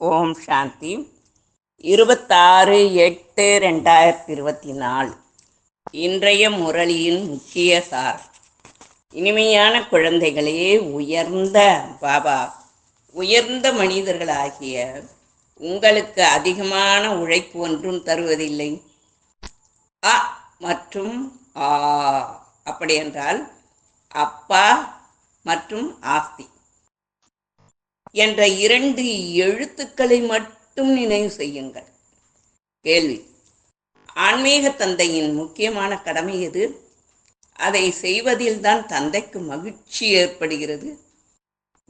ஓம் சாந்தி. இருபத்தாறு எட்டு ரெண்டாயிரத்தி இருபத்தி நாலு இன்றைய முரளியின் முக்கிய சார். இனிமையான குழந்தைகளே உயர்ந்த பாபா உயர்ந்த மனிதர்களாகிய உங்களுக்கு அதிகமான உழைப்பு ஒன்றும் தருவதில்லை. அ மற்றும் ஆ அப்படி என்றால் அப்பா மற்றும் ஆஸ்தி. என்ற இரண்டு எழுத்துக்களை மட்டும் நினைவு செய்யுங்கள். கேள்வி. ஆன்மீக தந்தையின் முக்கியமான கடமை எது? அதை செய்வதில்தான் தந்தைக்கு மகிழ்ச்சி ஏற்படுகிறது.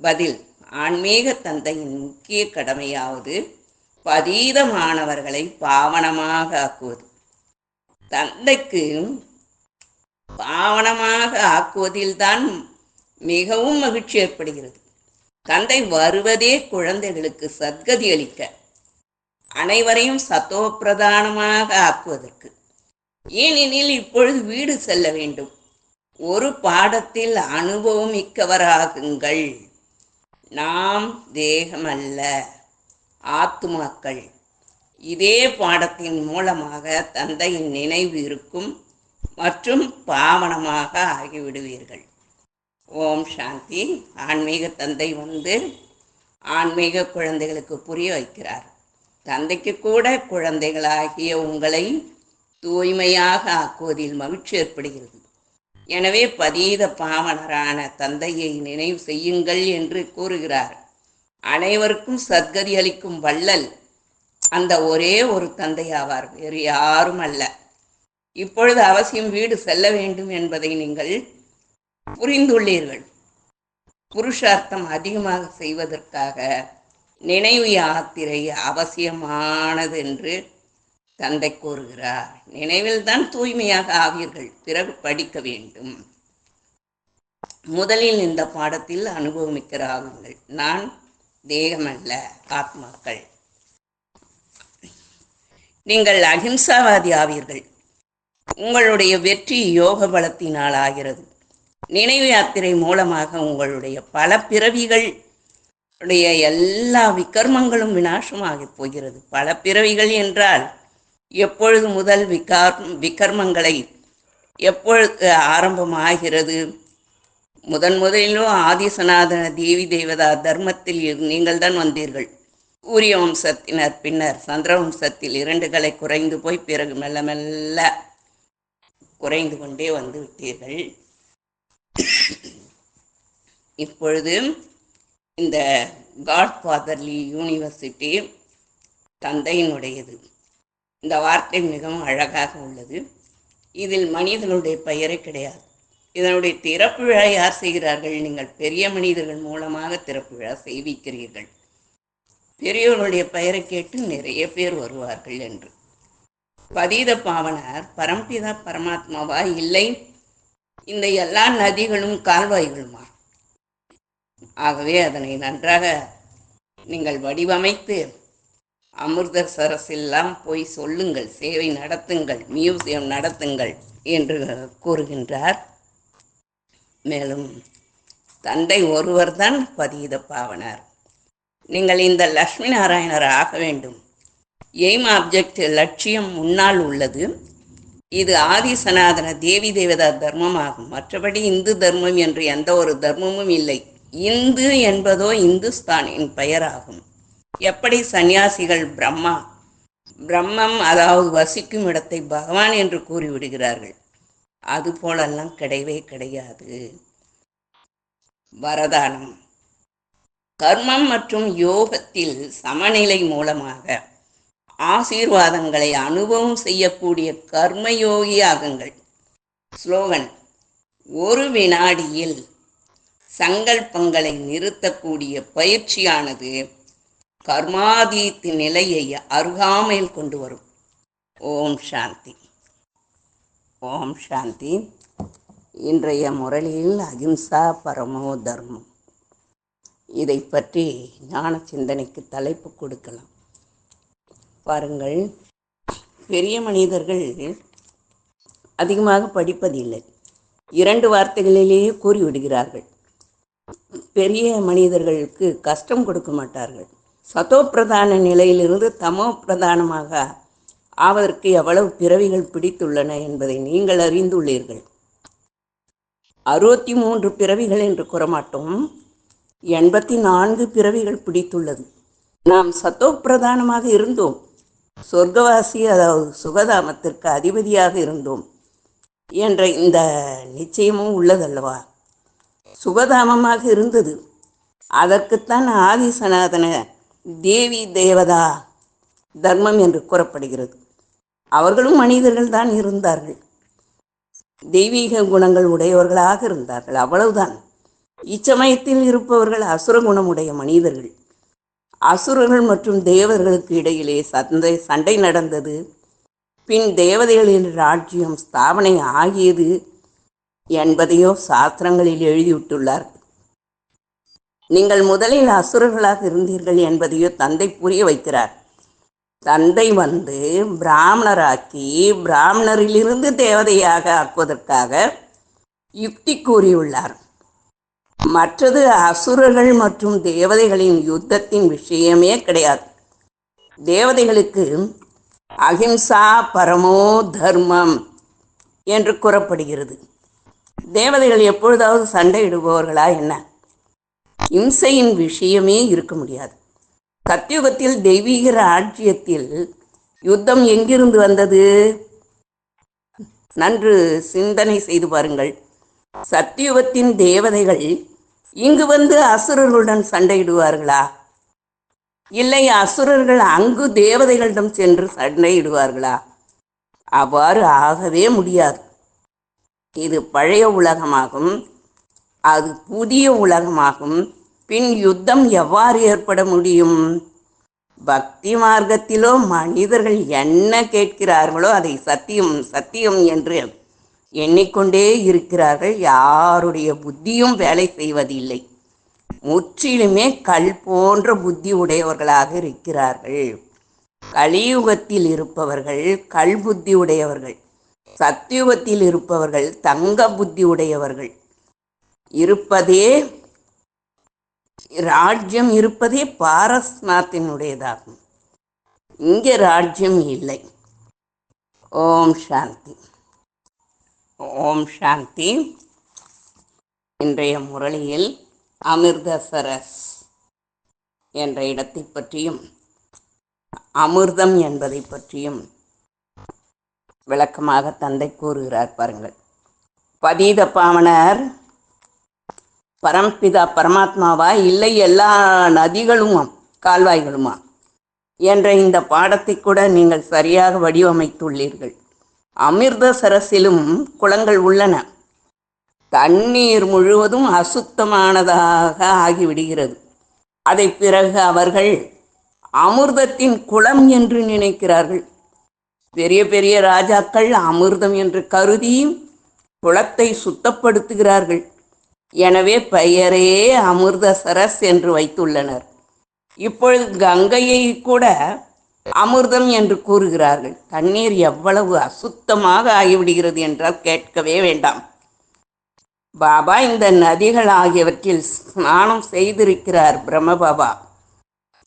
பதில். ஆன்மீக தந்தையின் முக்கிய கடமையாவது பதீதமானவர்களை பாவனமாக ஆக்குவது. தந்தைக்கு பாவனமாக ஆக்குவதில்தான் மிகவும் மகிழ்ச்சி ஏற்படுகிறது. தந்தை வருவதே குழந்தைகளுக்கு சத்கதி அளிக்க அனைவரையும் சத்தோ பிரதானமாக ஆக்குவதற்கு. ஏனெனில் இப்பொழுது வீடு செல்ல வேண்டும். ஒரு பாடத்தில் அனுபவம் மிக்கவராகுங்கள். நாம் தேகமல்ல ஆத்துமாக்கள். இதே பாடத்தின் மூலமாக தந்தையின் நினைவு இருக்கும் மற்றும் பாவனமாக ஆகிவிடுவீர்கள். ஓம் சாந்தி. ஆன்மீக தந்தை வந்து ஆன்மீக குழந்தைகளுக்கு புரிய வைக்கிறார். தந்தைக்கு கூட குழந்தைகளாகிய உங்களை தூய்மையாக ஆக்குவதில் மகிழ்ச்சி ஏற்படுகிறது. எனவே பதீத பாவனரான தந்தையை நினைவு செய்யுங்கள் என்று கூறுகிறார். அனைவருக்கும் சத்கதி அளிக்கும் வள்ளல் அந்த ஒரே ஒரு தந்தையாவார் வேறு யாரும் அல்ல இப்பொழுது அவசியம் வீடு செல்ல வேண்டும் என்பதை நீங்கள் புரிந்துள்ளீர்கள். புருஷார்த்தம் அதிகமாக செய்வதற்காக நினைவு யாத்திரை அவசியமானது என்று தந்தை கூறுகிறார். நினைவில் தான் தூய்மையாக ஆவீர்கள். பிறகு படிக்க வேண்டும். முதலில் இந்த பாடத்தில் அனுபவமிக்கிற ஆகுங்கள் நான் தேகமல்ல ஆத்மாக்கள். நீங்கள் அகிம்சாவாதி ஆவீர்கள். உங்களுடைய வெற்றி யோக பலத்தினால் ஆகிறது. நினைவு யாத்திரை மூலமாக உங்களுடைய பல பிறவிகள் உடைய எல்லா விக்கர்மங்களும் விநாசமாகி போகிறது. பல பிறவிகள் என்றால் எப்பொழுது முதல் விகார் விக்கர்மங்களை எப்பொழுது ஆரம்பமாகிறது? முதன் முதலிலும் ஆதிசநாதன தேவி தேவதா தர்மத்தில் நீங்கள் தான் வந்தீர்கள். சூரிய வம்சத்தினர் பின்னர் சந்திர வம்சத்தில் இரண்டுகளை குறைந்து போய் பிறகு மெல்ல மெல்ல குறைந்து கொண்டே வந்து விட்டீர்கள். இப்பொழுது இந்த காட் ஃபாதர்லி யூனிவர்சிட்டி தந்தையினுடையது. இந்த வார்த்தை மிகவும் அழகாக உள்ளது. இதில் மனிதனுடைய பெயரே கிடையாது. இதனுடைய திறப்பு விழா யார் செய்கிறார்கள்? நீங்கள் பெரிய மனிதர்கள் மூலமாக திறப்பு விழா செய்விக்கிறீர்கள். பெரியவர்களுடைய பெயரை கேட்டு நிறைய பேர் வருவார்கள் என்று. பதீத பாவனர் பரம்பிதா பரமாத்மாவா இல்லை? இந்த எல்லா நதிகளும் கால்வாய்களுமா? ஆகவே அதனை நன்றாக நீங்கள் வடிவமைத்து அமிர்த சரசெல்லாம் போய் சொல்லுங்கள் சேவை நடத்துங்கள் மியூசியம் நடத்துங்கள் என்று கூறுகின்றார். மேலும் தந்தை ஒருவர்தான் பதீத பாவனர். நீங்கள் இந்த லக்ஷ்மி நாராயணர் ஆக வேண்டும். எய்ம் ஆப்ஜெக்ட் லட்சியம் முன்னால் உள்ளது. இது ஆதி சனாதன தேவி தேவதா தர்மமாகும். மற்றபடி இந்து தர்மம் என்று எந்த ஒரு தர்மமும் இல்லை. இந்து என்பதோ இந்துஸ்தானின் பெயராகும். எப்படி சந்நியாசிகள் பிரம்மா பிரம்மம் அதாவது வசிக்கும் இடத்தை பகவான் என்று கூறிவிடுகிறார்கள்? அது போலெல்லாம் கிடையவே கிடையாது. வரதானம். கர்மம் மற்றும் யோகத்தில் சமநிலை மூலமாக ஆசீர்வாதங்களை அனுபவம் செய்யக்கூடிய கர்மயோகி ஆகுங்கள் ஸ்லோகன் ஒரு வினாடியில் சங்கல்பங்களை நிறுத்தக்கூடிய பயிற்சியானது கர்மாதீத்து நிலையை அருகாமையில் கொண்டு வரும். ஓம் சாந்தி. ஓம் சாந்தி. இன்றைய முரளியில் அகிம்சா பரமோ தர்மம். இதை பற்றி ஞான சிந்தனைக்கு தலைப்பு கொடுக்கலாம். பாருங்கள். பெரிய மனிதர்கள் அதிகமாக படிப்பதில்லை. இரண்டு வார்த்தைகளிலேயே கூறிவிடுகிறார்கள். பெரிய மனிதர்களுக்கு கஷ்டம் கொடுக்க மாட்டார்கள். சதோ பிரதான நிலையிலிருந்து தமோ பிரதானமாக ஆவதற்கு எவ்வளவு பிறவிகள் பிடித்துள்ளன என்பதை நீங்கள் அறிந்துள்ளீர்கள். அறுபத்தி மூன்று பிறவிகள் என்று கூறமாட்டோம். எண்பத்தி நான்கு பிறவிகள் பிடித்துள்ளது. நாம் சத்தோ பிரதானமாக இருந்தோம். சொர்க்கவாசி அதாவது சுகதாமத்திற்கு அதிபதியாக இருந்தோம் என்ற இந்த நிச்சயமும் உள்ளதல்லவா? சுகதாமமாக இருந்தது. அதற்குத்தான் ஆதி சனாதன தேவி தேவதா தர்மம் என்று கூறப்படுகிறது. அவர்களும் மனிதர்கள் தான் இருந்தார்கள். தெய்வீக குணங்கள் உடையவர்களாக இருந்தார்கள். அவ்வளவுதான். இச்சமயத்தில் இருப்பவர்கள் அசுர குணமுடைய மனிதர்கள். அசுரர்கள் மற்றும் தேவர்களுக்கு இடையிலே சந்தை சண்டை நடந்தது. பின் தேவதைகளின் ராஜ்யம் ஸ்தாபனை ஆகியது என்பதையோ சாஸ்திரங்களில் எழுதிவிட்டுள்ளார் நீங்கள் முதலில் அசுரர்களாக இருந்தீர்கள் என்பதையோ தந்தை புரிய வைக்கிறார். தந்தை வந்து பிராமணராக்கி பிராமணரிலிருந்து தேவதையாக ஆக்குவதற்காக யுக்தி கூறியுள்ளார். மற்றது அசுரர்கள் மற்றும் தேவதைகளின் யுத்தத்தின் விஷயமே கிடையாது. தேவதைகளுக்கு அகிம்சா பரமோ தர்மம் என்று கூறப்படுகிறது. தேவதைகள் எப்பொழுதாவது சண்டையிடுபவர்களா என்ன? இம்சையின் விஷயமே இருக்க முடியாது. சத்தியுகத்தில் தெய்வீக ராஜ்யத்தில் யுத்தம் எங்கிருந்து வந்தது? நன்று சிந்தனை செய்து பாருங்கள். சத்தியுகத்தின் தேவதைகள் இங்கு வந்து அசுரர்களுடன் சண்டையிடுவார்களா? இல்லை அசுரர்கள் அங்கு தேவதைகளிடம் சென்று சண்டையிடுவார்களா? அவ்வாறு ஆகவே முடியாது. இது பழைய உலகமாகும் அது புதிய உலகமாகும். பின் யுத்தம் எவ்வாறு ஏற்பட முடியும்? பக்தி மார்க்கத்திலோ மனிதர்கள் என்ன கேட்கிறார்களோ அதை சத்தியம் சத்தியம் என்று எண்ணிக்கொண்டே இருக்கிறார்கள். யாருடைய புத்தியும் வேலை செய்வதில்லை. முற்றிலுமே கல் போன்ற புத்தி உடையவர்களாக இருக்கிறார்கள். கலியுகத்தில் இருப்பவர்கள் கல் புத்தி உடையவர்கள். சத்தியுகத்தில் இருப்பவர்கள் தங்க புத்தி உடையவர்கள். இருப்பதே ராஜ்யம் இருப்பதே பாரஸ்நாத்தினுடையதாகும். இங்கே ராஜ்யம் இல்லை. ஓம் சாந்தி. ஓம் சாந்தி. இன்றைய முரளியில் அமிர்தசரஸ் என்ற இடத்தை பற்றியும் அமிர்தம் என்பதை பற்றியும் விளக்கமாக தந்தை கூறுகிறார் பாருங்கள். பதீத பாவனர் பரம்பிதா பரமாத்மாவா? இல்லை எல்லா நதிகளுமா கால்வாய்களுமா? என்ற இந்த பாடத்தை கூட நீங்கள் சரியாக வடிவமைத்துள்ளீர்கள். அமிர்தசரஸிலும் குளங்கள் உள்ளன. தண்ணீர் முழுவதும் அசுத்தமானதாக ஆகிவிடுகிறது. அதை பிறகு அவர்கள் அமிர்தத்தின் குளம் என்று நினைக்கிறார்கள். பெரிய பெரிய ராஜாக்கள் அமிர்தம் என்று கருதி குளத்தை சுத்தப்படுத்துகிறார்கள். எனவே பெயரே அமிர்தசரஸ் என்று வைத்துள்ளனர். இப்பொழுது கங்கையை கூட அமிர்தம் என்று கூறுகிறார்கள். தண்ணீர் எவ்வளவு அசுத்தமாக ஆகிவிடுகிறது என்றால் கேட்கவே வேண்டாம். பாபா இந்த நதிகள் ஆகியவற்றில் ஸ்நானம் செய்திருக்கிறார் பிரம்மபாபா.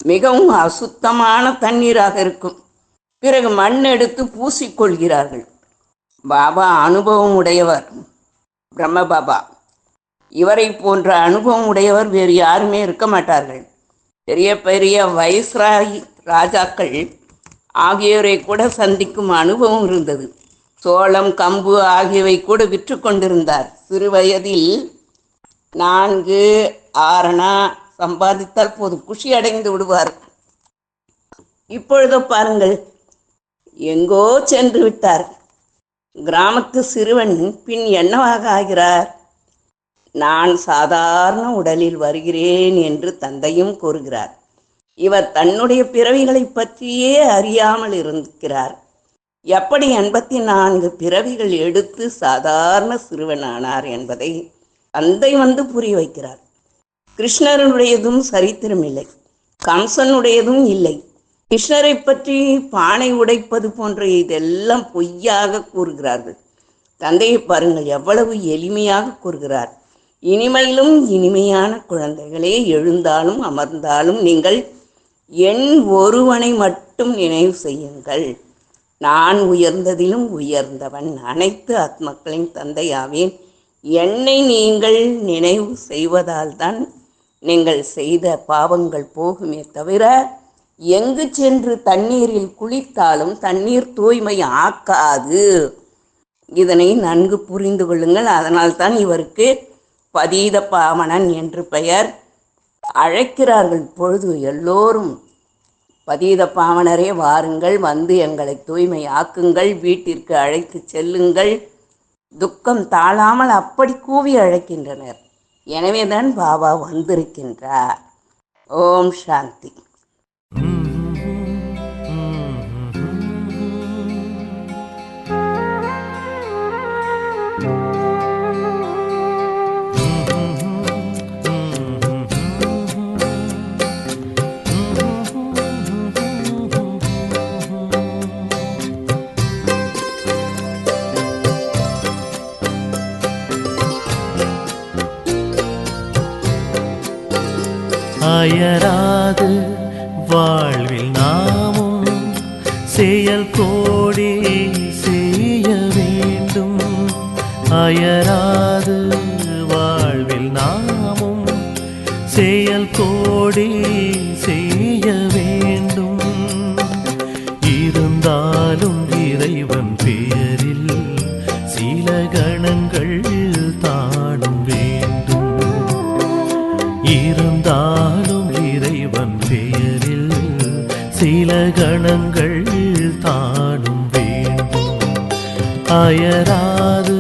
மிகவும் அசுத்தமான தண்ணீராக இருக்கும். பிறகு மண் எடுத்து பூசிக்கொள்கிறார்கள். பாபா அனுபவம் உடையவர் பிரம்மபாபா. இவரை போன்ற அனுபவம் உடையவர் வேறு யாருமே இருக்க மாட்டார்கள். பெரிய பெரிய வயசராகி ராஜாக்கள் ஆகியோரை கூட சந்திக்கும் அனுபவம் இருந்தது. சோளம் கம்பு ஆகியவை கூட விற்று கொண்டிருந்தார். சிறு வயதில் நான்கு ஆறனா சம்பாதித்தால் போது குஷி அடைந்து விடுவார். இப்பொழுதோ பாருங்கள் எங்கோ சென்று விட்டார். கிராமத்து சிறுவன் பின் என்னவாக ஆகிறார்? நான் சாதாரண உடலில் வருகிறேன் என்று தந்தையும் கூறுகிறார். இவர் தன்னுடைய பிறவிகளை பற்றியே அறியாமல் இருக்கிறார். எப்படி எண்பத்தி நான்கு பிறவிகள் எடுத்து சாதாரண சிறுவனானார் என்பதை தந்தை வந்து புரிய வைக்கிறார். கிருஷ்ணருடையதும் சரித்திரம் இல்லை. கம்சனுடையதும் இல்லை. கிருஷ்ணரை பற்றி பானை உடைப்பது போன்ற இதெல்லாம் பொய்யாக கூறுகிறார்கள். தந்தையை பாருங்கள் எவ்வளவு எளிமையாக கூறுகிறார். இனிமையிலும் இனிமையான குழந்தைகளே எழுந்தாலும் அமர்ந்தாலும் நீங்கள் என் ஒருவனை மட்டும் நினைவு செய்யுங்கள். நான் உயர்ந்ததிலும் உயர்ந்தவன். அனைத்து ஆத்மக்களின் தந்தையாவேன். என்னை நீங்கள் நினைவு செய்வதால் தான் நீங்கள் செய்த பாவங்கள் போகுமே தவிர எங்கு சென்று தண்ணீரில் குளித்தாலும் தண்ணீர் தூய்மை ஆக்காது. இதனை நன்கு புரிந்து கொள்ளுங்கள். அதனால்தான் இவருக்கு பதீத பாவனன் என்று பெயர். அழைக்கிறார்கள். பொழுது எல்லோரும் பதீத பாவனரே வாருங்கள் வந்து எங்களை தூய்மை ஆக்குங்கள் வீட்டிற்கு அழைத்து செல்லுங்கள். துக்கம் தாழாமல் அப்படி கூவி அழைக்கின்றனர். எனவேதான் பாபா வந்திருக்கின்றார். ஓம் சாந்தி. அயராது வாழ்வில் நாமும் செயல் கோடி செய்ய வேண்டும். அயராது வாழ்வில் நாமும் செயல் கோடி இருந்தாலும் இறைவன் பெயரில் சில கணங்கள் தானும் வேண்டும். அயராது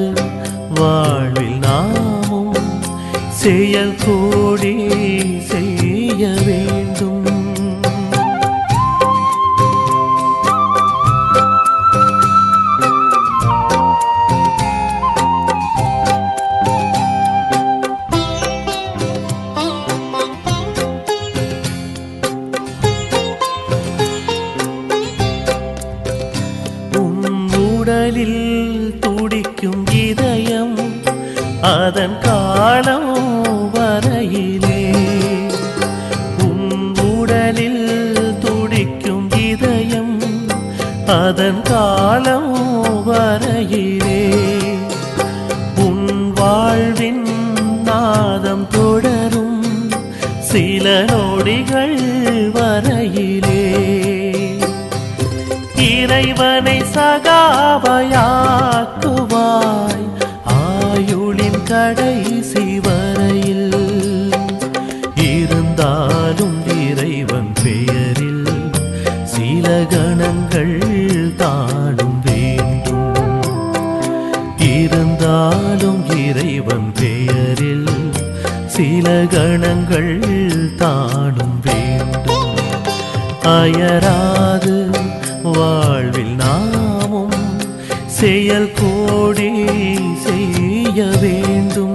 வாழ்வில் நாமும் செயல் கோடி அதன் காலம் வரையிலே உன் உடலில் துடிக்கும் இதயம் அதன் காலம் வரையிலே உன் வாழ்வின் நாதம் தொடரும் சில நொடிகள் வரையிலே. இறைவனை சகாபய கடைசி வரையில் இருந்தாலும் இறைவன் பெயரில் சில கணங்கள் தானும் வேண்டும். இருந்தாலும் இறைவன் பெயரில் சில கணங்கள் தானும் வேண்டும். அயராது வாழ்வில் நான் செயல் கோடி செய்ய வேண்டும்.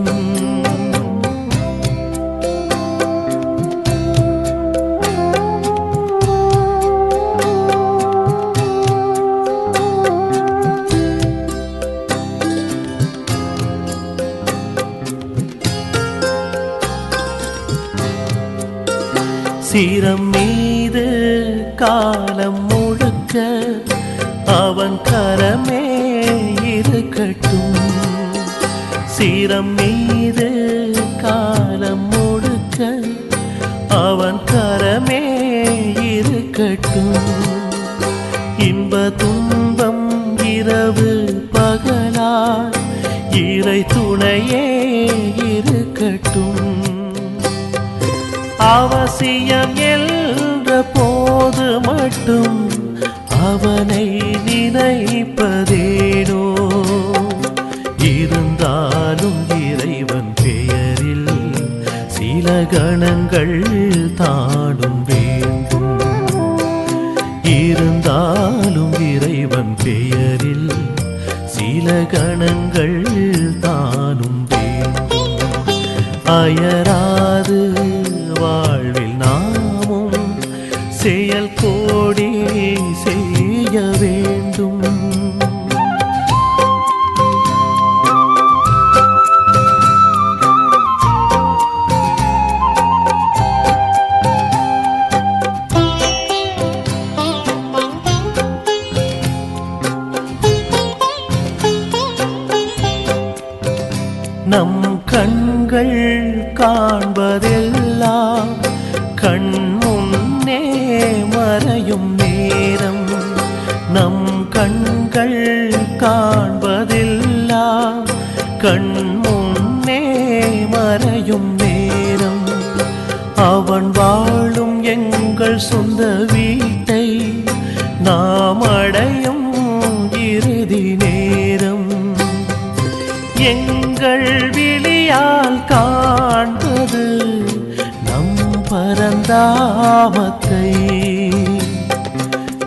சிரம் மீது காலம் முழுக்க அவன் கரமே இருக்கட்டும் சீரம் மீது காலம் முடுக்க அவன் கரமே இருக்கட்டும். இன்ப துன்பம் இரவு பகலால் இறை துணையே இருக்கட்டும். அவசியம் என்ற போது மட்டும் அவனை நினைப்பதேனோ? சில நாமத்தை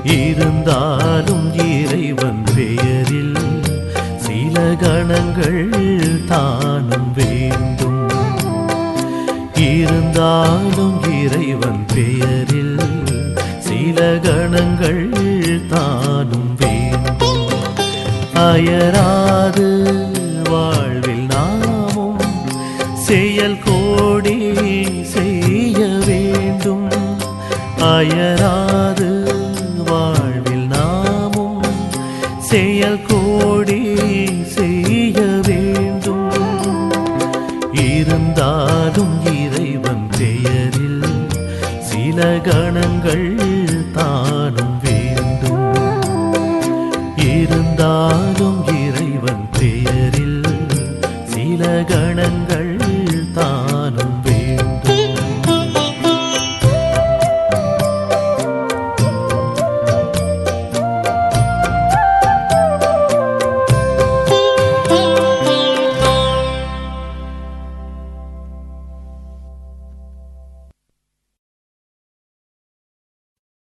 இருந்தாலும் இறைவன் பெயரில் சில கணங்கள் தானும் வேண்டும். இருந்தாலும் இறைவன் பெயரில் சில கணங்கள் தானும் வேண்டும். அயரா கணங்கள் தானும் வேண்டும் இருந்தாலும்